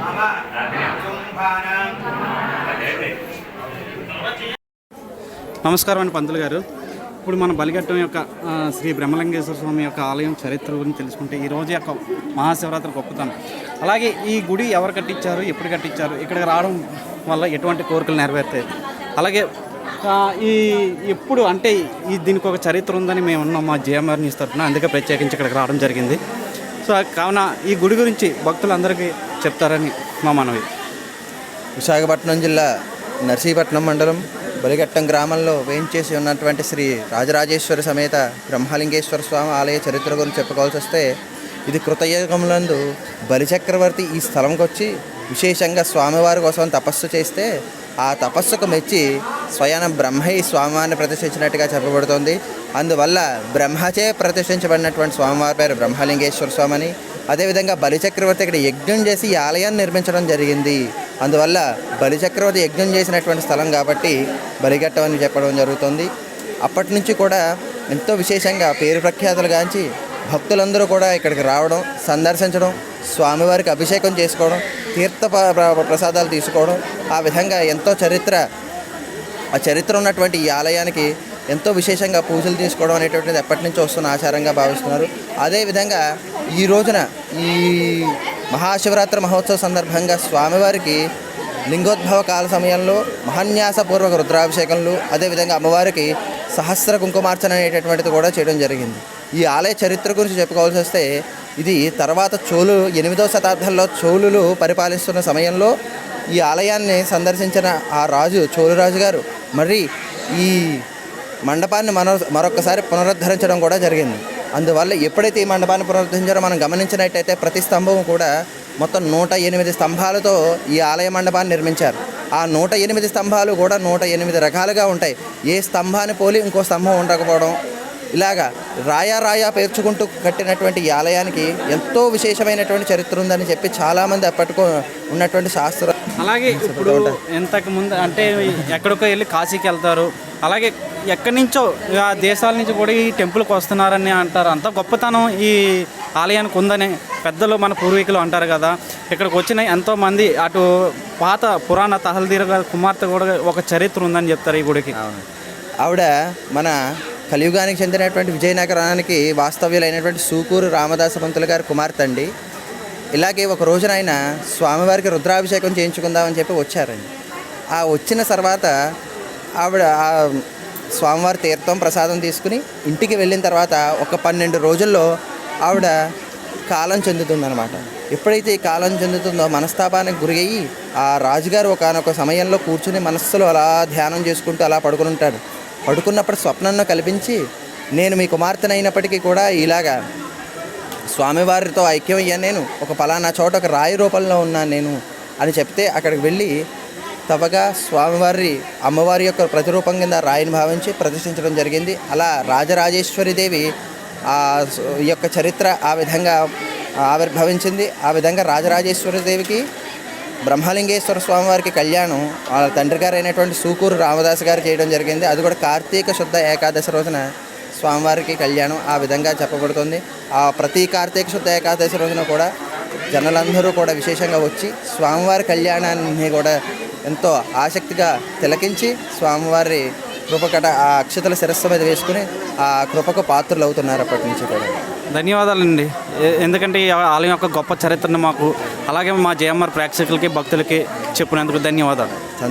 మమ నమస్కారం అండి పంతులు గారు. ఇప్పుడు మన బలిఘట్టం యొక్క శ్రీ బ్రహ్మలింగేశ్వర స్వామి యొక్క ఆలయం చరిత్ర గురించి తెలుసుకుంటే ఈ రోజు యొక్క మహాశివరాత్రి గొప్పతనం. అలాగే ఈ గుడి ఎవరు కట్టించారు ఎప్పుడు కట్టించారు ఇక్కడికి రావడం వల్ల ఎటువంటి కోరికలు నెరవేరుతాయి? అలాగే ఈ ఎప్పుడు అంటే ఈ దీనికి ఒక చరిత్ర ఉందని మేము ఉన్నాం మా జిఎంఆర్ న్యూస్ తరఫున అందుకే ప్రత్యేకించి ఇక్కడికి రావడం జరిగింది. సో కావున ఈ గుడి గురించి భక్తులందరికీ చెప్తారని మా మనవి. విశాఖపట్నం జిల్లా నర్సీపట్నం మండలం బలిఘట్టం గ్రామంలో వేయించేసి ఉన్నటువంటి శ్రీ రాజరాజేశ్వర సమేత బ్రహ్మలింగేశ్వర స్వామి ఆలయ చరిత్ర గురించి చెప్పుకోవాల్సి వస్తే ఇది కృతయుగములందు బలిచక్రవర్తి ఈ స్థలంకి వచ్చి విశేషంగా స్వామివారి కోసం తపస్సు చేస్తే ఆ తపస్సుకు మెచ్చి స్వయాన బ్రహ్మ ఈ స్వామివారిని ప్రతిష్ఠించినట్టుగా చెప్పబడుతోంది. అందువల్ల బ్రహ్మచే ప్రతిష్ఠించబడినటువంటి స్వామివారి పేరు బ్రహ్మలింగేశ్వర స్వామి అని అదేవిధంగా బలిచక్రవర్తి ఇక్కడ యజ్ఞం చేసి ఈ ఆలయాన్ని నిర్మించడం జరిగింది. అందువల్ల బలిచక్రవర్తి యజ్ఞం చేసినటువంటి స్థలం కాబట్టి బలిఘట్టం అని చెప్పడం జరుగుతుంది. అప్పటి నుంచి కూడా ఎంతో విశేషంగా పేరు ప్రఖ్యాతులు గాంచి భక్తులందరూ కూడా ఇక్కడికి రావడం సందర్శించడం స్వామివారికి అభిషేకం చేసుకోవడం తీర్థ ప్ర- ప్రసాదాలు తీసుకోవడం ఆ విధంగా ఎంతో చరిత్ర ఆ చరిత్ర ఉన్నటువంటి ఈ ఆలయానికి ఎంతో విశేషంగా పూజలు తీసుకోవడం అనేటువంటిది ఎప్పటి నుంచో వస్తున్న ఆచారంగా భావిస్తున్నారు. అదేవిధంగా ఈ రోజున ఈ మహాశివరాత్రి మహోత్సవ సందర్భంగా స్వామివారికి లింగోద్భవ కాల సమయంలో మహాన్యాసపూర్వక రుద్రాభిషేకములు అదేవిధంగా అమ్మవారికి సహస్ర కుంకుమార్చన అనేటటువంటిది కూడా చేయడం జరిగింది. ఈ ఆలయ చరిత్ర గురించి చెప్పుకోవాల్సి వస్తే ఇది తర్వాత చోళు ఎనిమిదవ శతాబ్దంలో చోళులు పరిపాలిస్తున్న సమయంలో ఈ ఆలయాన్ని సందర్శించిన ఆ రాజు చోళురాజు గారు మరి ఈ మండపాన్ని మన మరొకసారి పునరుద్ధరించడం కూడా జరిగింది. అందువల్ల ఎప్పుడైతే ఈ మండపాన్ని పునరుద్ధరించారో మనం గమనించినట్టయితే ప్రతి స్తంభం కూడా మొత్తం నూట ఎనిమిది స్తంభాలతో ఈ ఆలయ మండపాన్ని నిర్మించారు. ఆ నూట ఎనిమిది స్తంభాలు కూడా నూట ఎనిమిది రకాలుగా ఉంటాయి. ఏ స్తంభాన్ని పోలి ఇంకో స్తంభం ఉండకపోవడం ఇలాగా రాయా రాయా పేర్చుకుంటూ కట్టినటువంటి ఈ ఆలయానికి ఎంతో విశేషమైనటువంటి చరిత్ర ఉందని చెప్పి చాలామంది అప్పటికో ఉన్నటువంటి శాస్త్ర అలాగే ఇప్పుడు ఇంతకు ముందు అంటే ఎక్కడికో వెళ్ళి కాశీకి వెళ్తారు. అలాగే ఎక్కడి నుంచో ఆ దేశాల నుంచి కూడా ఈ టెంపుల్కి వస్తున్నారని అంటారు. అంత గొప్పతనం ఈ ఆలయానికి ఉందని పెద్దలు మన పూర్వీకులు అంటారు కదా. ఇక్కడికి వచ్చిన ఎంతో మంది అటు పాత పురాణ తహల్దీర్ కుమార్తె కూడా ఒక చరిత్ర ఉందని చెప్తారు ఈ గుడికి. ఆవిడ మన కలియుగానికి చెందినటువంటి విజయనగరానికి వాస్తవ్యులైనటువంటి సూకూరు రామదాస పంతులు గారి కుమార్తె అండి ఇలాగే ఒక రోజున ఆయన స్వామివారికి రుద్రాభిషేకం చేయించుకుందామని చెప్పి వచ్చారండి. ఆ వచ్చిన తర్వాత ఆవిడ ఆ స్వామివారి తీర్థం ప్రసాదం తీసుకుని ఇంటికి వెళ్ళిన తర్వాత ఒక పన్నెండు రోజుల్లో ఆవిడ కాలం చెందుతుందనమాట ఎప్పుడైతే ఈ కాలం చెందుతుందో మనస్తాపానికి గురి అయ్యి ఆ రాజుగారు ఒకనొక సమయంలో కూర్చుని మనస్సులో అలా ధ్యానం చేసుకుంటూ అలా పడుకుని ఉంటాడు. పడుకున్నప్పుడు స్వప్నంలో కల్పించి నేను మీ కుమార్తెనైనప్పటికీ కూడా ఇలాగా స్వామివారితో ఐక్యం అయ్యాను నేను. ఒక పలానా చోట ఒక రాయి రూపంలో ఉన్నాను నేను అని చెప్తే అక్కడికి వెళ్ళి తప్పగా స్వామివారి అమ్మవారి యొక్క ప్రతిరూపం కింద రాయిని భావించి ప్రతిష్ఠించడం జరిగింది. అలా రాజరాజేశ్వరిదేవి ఆ ఈ యొక్క చరిత్ర ఆ విధంగా ఆవిర్భవించింది. ఆ విధంగా రాజరాజేశ్వరిదేవికి బ్రహ్మలింగేశ్వర స్వామివారికి కళ్యాణం వాళ్ళ తండ్రి గారు అయినటువంటి సూకూరు రామదాస్ గారు చేయడం జరిగింది. అది కూడా కార్తీక శుద్ధ ఏకాదశి రోజున స్వామివారికి కళ్యాణం ఆ విధంగా చెప్పబడుతుంది. ఆ ప్రతి కార్తీక శుద్ధ ఏకాదశి రోజున కూడా జనులందరూ కూడా విశేషంగా వచ్చి స్వామివారి కళ్యాణాన్ని కూడా ఎంతో ఆసక్తిగా తిలకించి స్వామివారి కృపకట ఆ అక్షతల శిరస్సు మీద వేసుకుని ఆ కృపకు పాత్రలు అవుతున్నారు అప్పటి నుంచి కూడా. ధన్యవాదాలండి. ఎందుకంటే ఈ ఆలయం యొక్క గొప్ప చరిత్రను మాకు అలాగే మా జేఎంఆర్ ప్రేక్షకులకి భక్తులకి చెప్పినందుకు ధన్యవాదాలు.